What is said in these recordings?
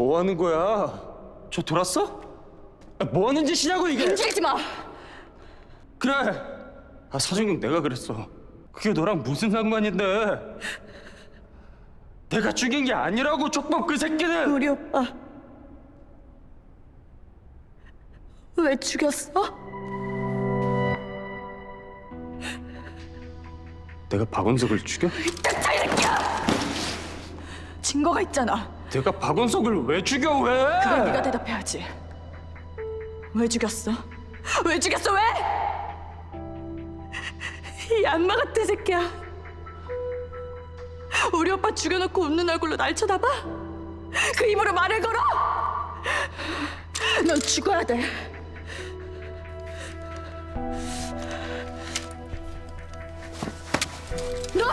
뭐 하는 거야? 저 돌았어? 아, 뭐 하는 짓이냐고 이게? 움직이지 마. 그래. 아 사정님 내가 그랬어. 그게 너랑 무슨 상관인데? 내가 죽인 게 아니라고 쪽법 그 새끼는. 우리 오빠 왜 죽였어? 내가 박원석을 죽여? 닥쳐 이 새끼야! 증거가 있잖아. 내가 박원석을 왜 죽여 왜? 그건 네가 대답해야지. 왜 죽였어? 왜 죽였어 왜? 이 악마 같은 새끼야. 우리 오빠 죽여놓고 웃는 얼굴로 날 쳐다봐? 그 입으로 말을 걸어? 넌 죽어야 돼. 너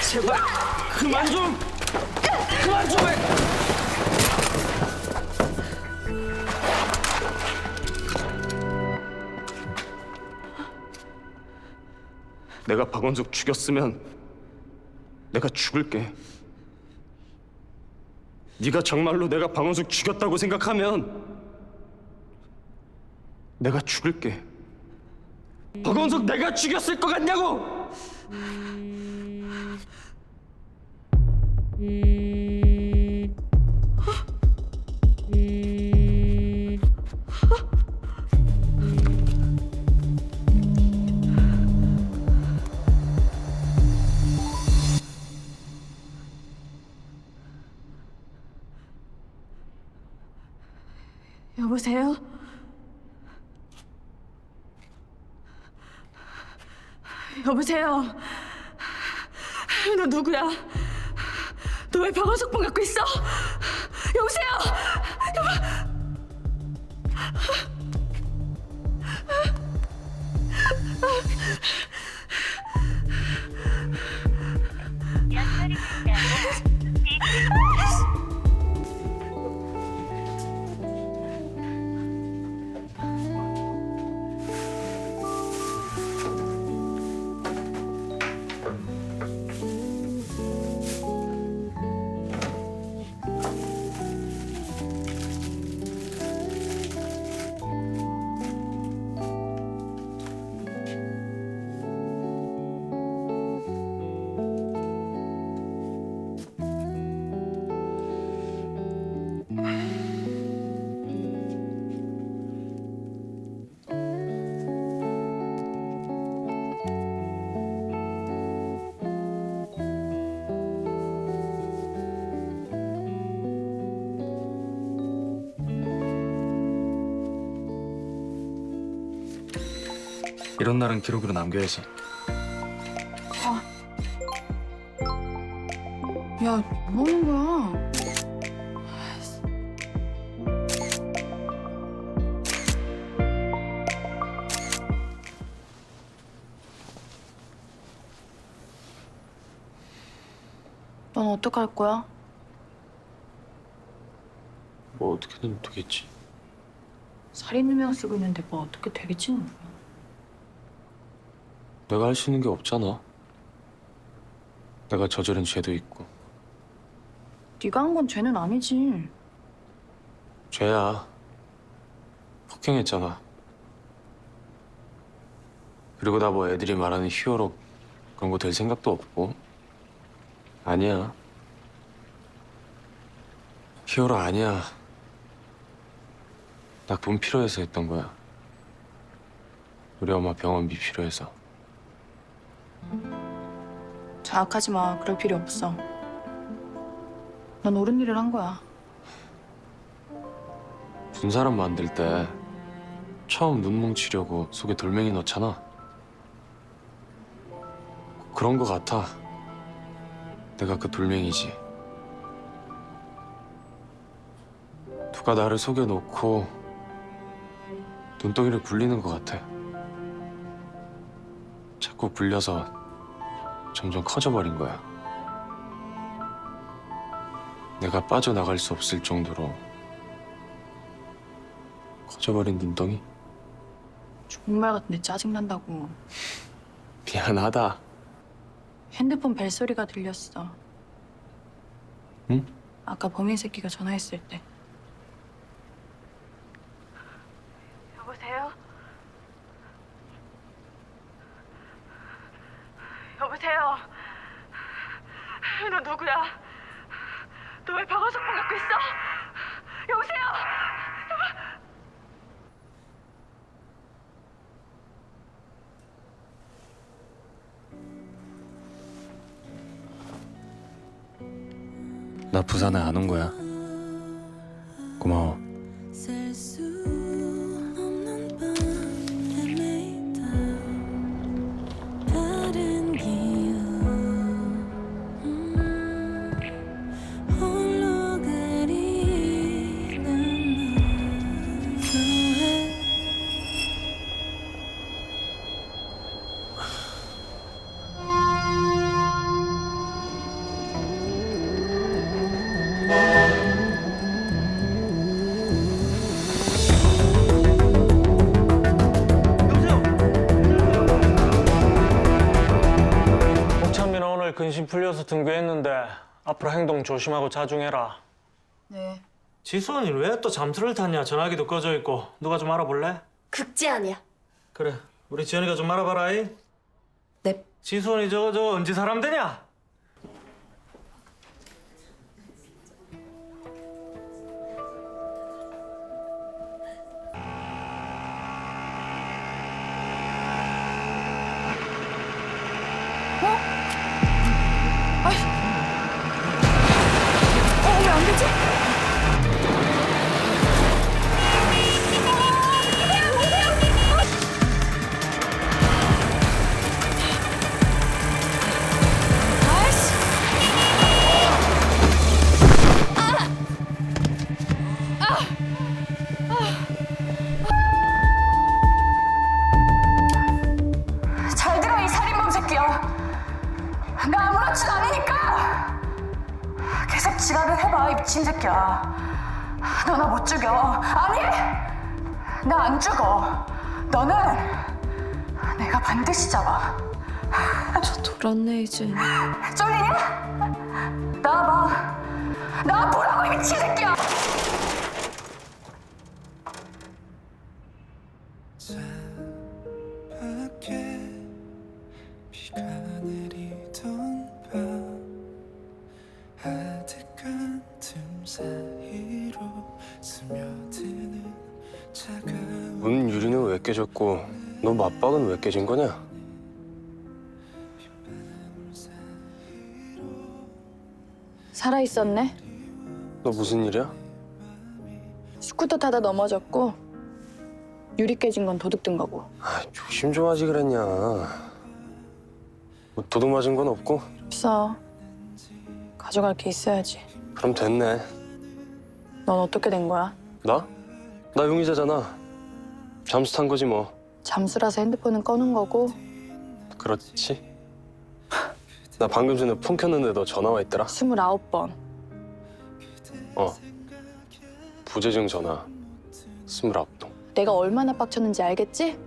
제발 그만 좀 그만 좀 해. 내가 박원석 죽였으면 내가 죽을게. 네가 정말로 내가 박원석 죽였다고 생각하면 내가 죽을게. 박원석 내가 죽였을 것 같냐고? 여보세요? 여보세요? 너 누구야? 너왜 방어석봉 갖고 있어? 여보세요? 이런 날은 기록으로 남겨야지. 야, 뭐 하는 거야? 넌 어떡할 거야? 뭐 어떻게든 되겠지. 살인 누명 쓰고 있는데 뭐 어떻게 되겠지는 뭐야. 내가 할 수 있는 게 없잖아. 내가 저지른 죄도 있고 네가 한 건 죄는 아니지. 죄야. 폭행했잖아. 그리고 나 뭐 애들이 말하는 히어로 그런 거 될 생각도 없고 아니야. 히어로 아니야. 나 돈 필요해서 했던 거야. 우리 엄마 병원비 필요해서. 자학하지 마. 그럴 필요 없어. 넌 옳은 일을 한 거야. 둔 사람 만들 때 처음 눈 뭉치려고 속에 돌멩이 넣잖아. 그런 거 같아. 내가 그 돌멩이지. 누가 나를 속에 놓고 눈덩이를 굴리는 것 같아. 자꾸 굴려서 점점 커져버린 거야. 내가 빠져나갈 수 없을 정도로 커져버린 눈덩이? 정말 같은데 짜증난다고. 미안하다. 핸드폰 벨소리가 들렸어. 응? 아까 범인 새끼가 전화했을 때. 주세요. 너 누구야? 너 왜 방어석방 갖고 있어? 여보세요? 여보? 나 부산에 안 온 거야. 근심 풀려서 등교했는데 앞으로 행동 조심하고 자중해라. 네. 지수언니 왜 또 잠수를 탔냐? 전화기도 꺼져 있고 누가 좀 알아볼래? 극제아니야. 그래, 우리 지연이가 좀 알아봐라. 이. 넵. 지수언니 저거 저 언제 사람 되냐? 잘 들어 이 살인범 새끼야. 나 아무렇지도 않으니까. 계속 지랄을 해봐 이 미친 새끼야. 너 나 못 죽여. 아니, 나 안 죽어. 너는 내가 반드시 잡아. 저 돌았네 이제. 쫄리냐? 나와봐. 나 보라고 이 미친 새끼야. 깨졌고 너 맞박은 왜 깨진 거냐? 살아 있었네. 너 무슨 일이야? 스쿠터 타다 넘어졌고 유리 깨진 건 도둑 든 거고. 아, 조심 좀 하지 그랬냐. 뭐 도둑 맞은 건 없고? 없어. 가져갈 게 있어야지. 그럼 됐네. 넌 어떻게 된 거야? 나? 나 용의자잖아. 잠수 탄 거지 뭐. 잠수라서 핸드폰은 꺼놓은 거고 그렇지. 나 방금 전에 폰 켰는데 너 전화 와 있더라. 스물아홉 번. 어. 부재중 전화. 스물아홉 통. 내가 얼마나 빡쳤는지 알겠지?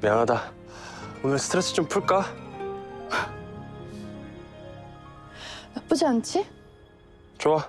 미안하다. 오늘 스트레스 좀 풀까? 나쁘지 않지? 좋아.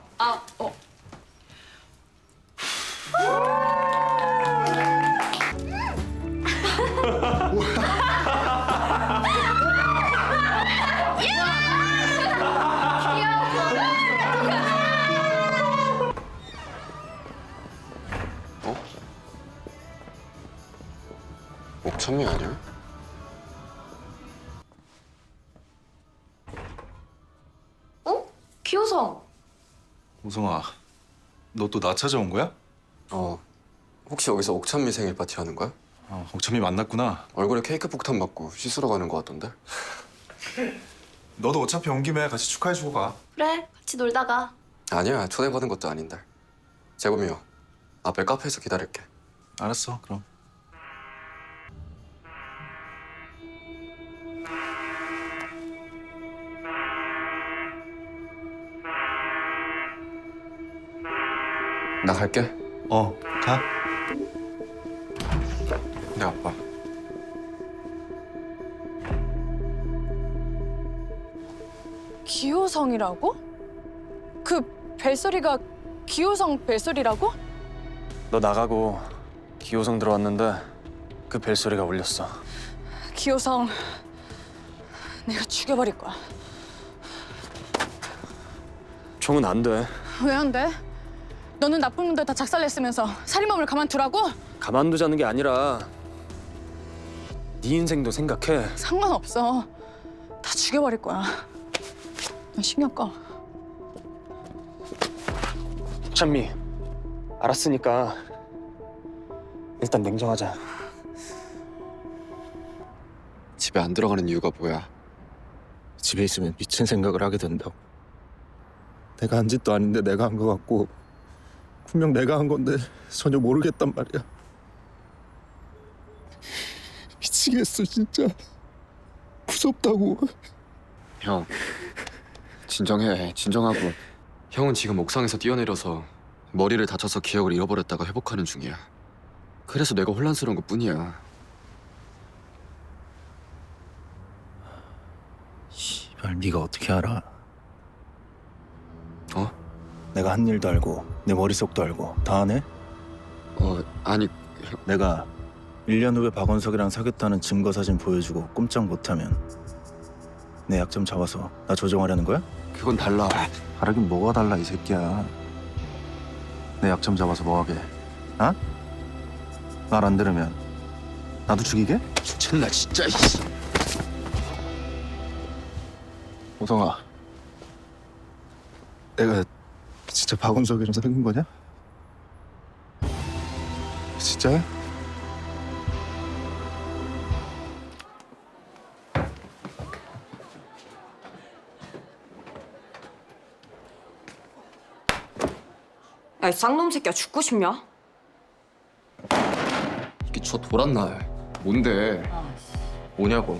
옥천미 아니야? 어? 기호성. 우성아, 너 또 나 찾아온 거야? 어, 혹시 여기서 옥천미 생일 파티 하는 거야? 어, 옥천미 만났구나. 얼굴에 케이크 폭탄 맞고 씻으러 가는 거 같던데? 너도 어차피 온 김에 같이 축하해주고 가. 그래, 같이 놀다가. 아니야, 초대받은 것도 아닌데. 재범이요, 앞에 카페에서 기다릴게. 알았어, 그럼. 나 갈게. 어, 가. 내 아빠. 기호성이라고? 그 벨소리가 기호성 벨소리라고? 너 나가고 기호성 들어왔는데 그 벨소리가 울렸어. 기호성 내가 죽여버릴 거야. 총은 안 돼. 왜 안 돼? 너는 나쁜 놈들 다 작살냈으면서 살인범을 가만두라고? 가만두자는 게 아니라 네 인생도 생각해. 상관없어. 다 죽여버릴 거야. 너 신경 꺼. 찬미, 알았으니까 일단 냉정하자. 집에 안 들어가는 이유가 뭐야? 집에 있으면 미친 생각을 하게 된다고. 내가 한 짓도 아닌데 내가 한 것 같고 분명 내가 한 건데 전혀 모르겠단 말이야. 미치겠어 진짜. 무섭다고. 형, 진정해. 진정하고. 형은 지금 옥상에서 뛰어내려서 머리를 다쳐서 기억을 잃어버렸다가 회복하는 중이야. 그래서 내가 혼란스러운 것 뿐이야. 씨발 네가 어떻게 알아? 어? 내가 한 일도 알고 내 머릿속도 알고 다 아네? 어, 아니, 내가 1년 후에 박원석이랑 사귀었다는 증거 사진 보여주고 꼼짝 못하면 내 약점 잡아서 나 조정하려는 거야? 그건 달라. 다르긴 뭐가 달라 이 새끼야. 내 약점 잡아서 뭐하게? 어? 말 안 들으면 나도 죽이게? 쟨나 진짜, 이씨. 오성아, 내가 진짜 박원석이랑 사귄 거냐? 진짜야? 야 이 쌍놈 새끼야 죽고 싶냐? 이게 저 돌았나? 뭔데? 뭐냐고?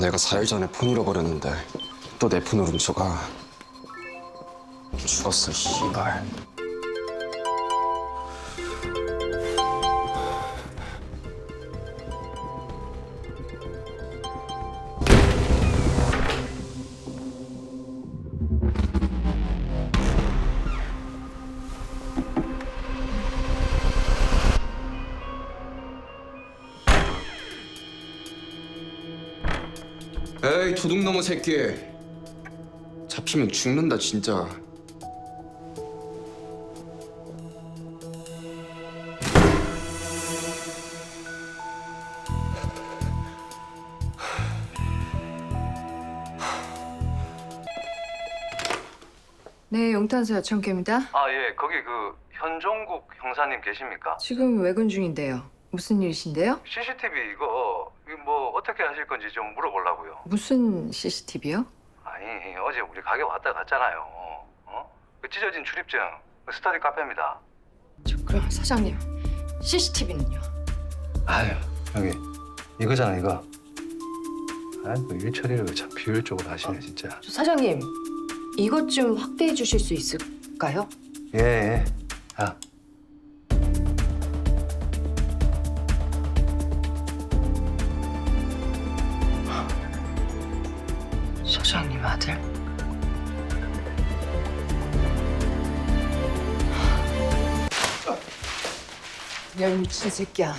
내가 4일 전에 폰 잃어버렸는데 또 내 폰을 훔쳐가. 죽었어, 씨발. 새끼 잡히면 죽는다 진짜 네, 용탄소 여천계입니다. 아, 예. 거기 그 현종국 형사님 계십니까? 지금 외근 중인데요. 무슨 일이신데요? CCTV 이거 이거 뭐 어떻게 하실 건지 좀 물어보려고요. 무슨 CCTV요? 아니, 어제 우리 가게 왔다 갔잖아요. 어? 그 찢어진 출입증 그 스터디 카페입니다. 저 그럼 사장님, CCTV는요? 아유, 여기 이거잖아, 이거. 아이고, 일 처리를 참 비효율적으로 하시네, 진짜. 저 사장님, 이것 좀 확대해 주실 수 있을까요? 예, 예. 야, 미친 새끼야.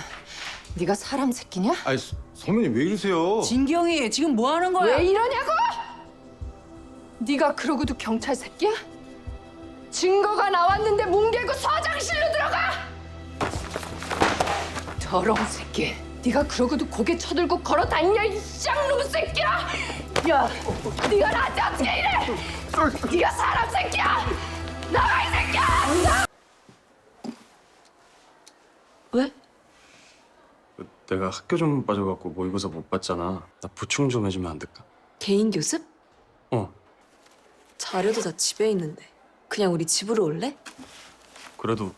네가 사람 새끼냐? 아니 선배님 왜 이러세요? 진경이 지금 뭐 하는 거야? 왜 이러냐고? 네가 그러고도 경찰 새끼야? 증거가 나왔는데 뭉개고 서장실로 들어가! 더러운 새끼. 네가 그러고도 고개 쳐들고 걸어 다니냐 이 쌍놈 새끼야! 야, 네가 나한테 어떻게 이래? 네가 사람 새끼야! 나가 이 새끼야! 왜? 내가 학교 좀 빠져갖고 모의고사 못 봤잖아. 나 보충 좀 해주면 안 될까? 개인 교습? 어 자료도 다 집에 있는데 그냥 우리 집으로 올래? 그래도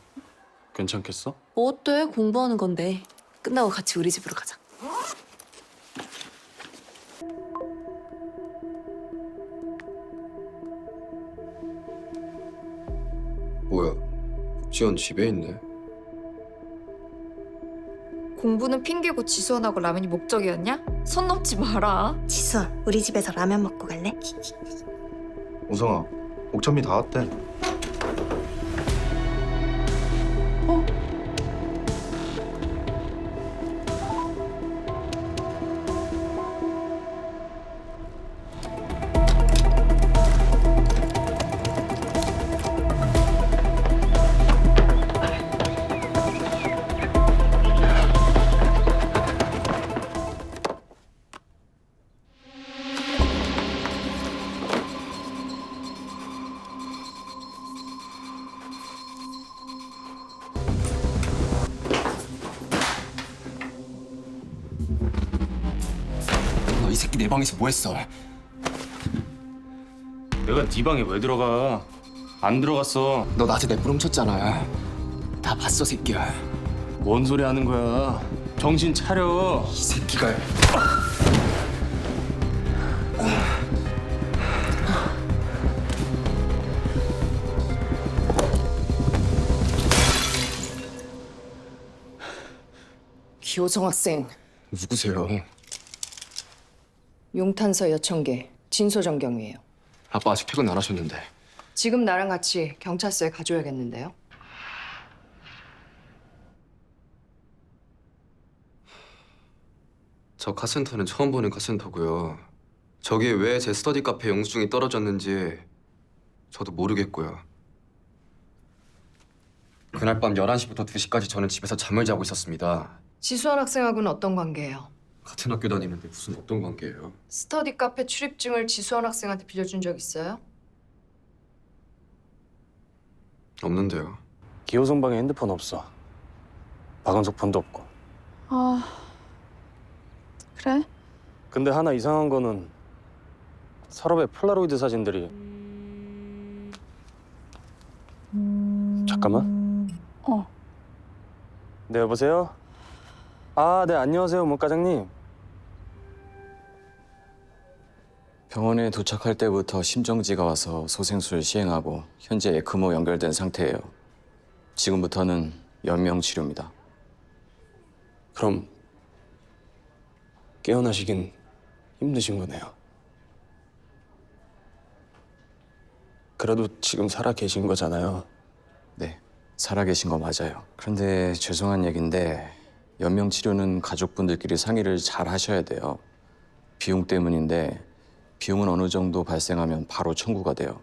괜찮겠어? 뭐 어때? 공부하는 건데 끝나고 같이 우리 집으로 가자. 뭐야? 지원 집에 있네. 공부는 핑계고 지수원하고 라면이 목적이었냐? 손 넘지 마라. 지수원, 우리 집에서 라면 먹고 갈래? 우성아, 옥천미 다 왔대. 내 방에서 뭐 했어? 내가 네 방에 왜 들어가 안 들어갔어 너 낮에 내 부름쳤잖아. 다 봤어 새끼야. 뭔 소리 하는 거야 정신 차려 이 새끼가. 기호정 학생, 누구세요? 용탄서 여천계 진소정경이에요. 아빠 아직 퇴근 안 하셨는데. 지금 나랑 같이 경찰서에 가줘야겠는데요. 저 카센터는 처음 보는 카센터고요. 저기에 왜제 스터디 카페 영수증이 떨어졌는지 저도 모르겠고요. 그날 밤 11시부터 2시까지 저는 집에서 잠을 자고 있었습니다. 지수환 학생하고는 어떤 관계예요? 같은 학교 다니는데 무슨 어떤 관계예요? 스터디 카페 출입증을 지수환 학생한테 빌려준 적 있어요? 없는데요. 기호성 방에 핸드폰 없어 박은석 폰도 없고 아 그래? 근데 하나 이상한 거는 서랍에 폴라로이드 사진들이 잠깐만 어. 네 여보세요? 아 네 안녕하세요 문 과장님 병원에 도착할 때부터 심정지가 와서 소생술 시행하고 현재 에크모 연결된 상태예요. 지금부터는 연명 치료입니다. 그럼 깨어나시긴 힘드신 거네요 그래도 지금 살아 계신 거잖아요 네, 살아계신 거 맞아요. 그런데 죄송한 얘기인데 연명 치료는 가족분들끼리 상의를 잘 하셔야 돼요. 비용 때문인데 비용은 어느 정도 발생하면 바로 청구가 돼요.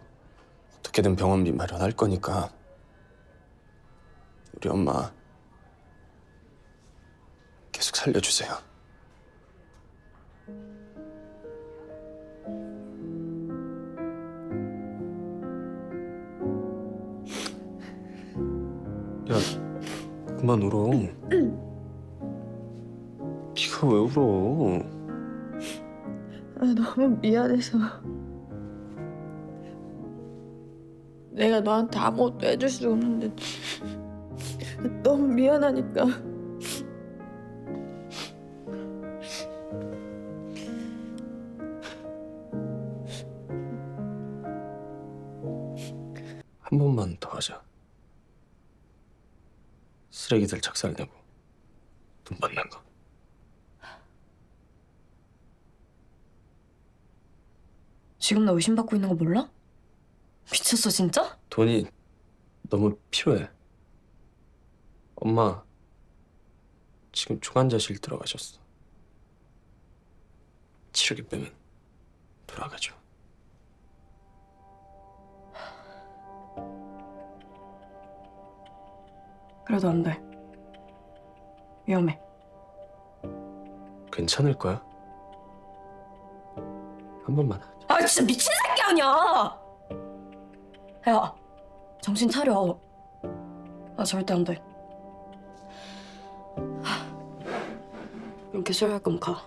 어떻게든 병원비 마련할 거니까 우리 엄마 계속 살려주세요. 야, 그만 울어. 네가 왜 울어? 아, 너무 미안해서 내가 너한테 아무것도 해줄 수 없는데 너무 미안하니까 한 번만 더 하자. 쓰레기들 작살내고 돈 받는 거. 지금 나 의심받고 있는 거 몰라? 미쳤어 진짜? 돈이 너무 필요해. 엄마 지금 중환자실 들어가셨어. 치료기 빼면 돌아가죠. 그래도 안 돼. 위험해. 괜찮을 거야. 한 번만 하자. 아 진짜 미친 새끼 아니야! 야 정신 차려. 아 절대 안 돼. 하, 이렇게 싫어할 거면 가.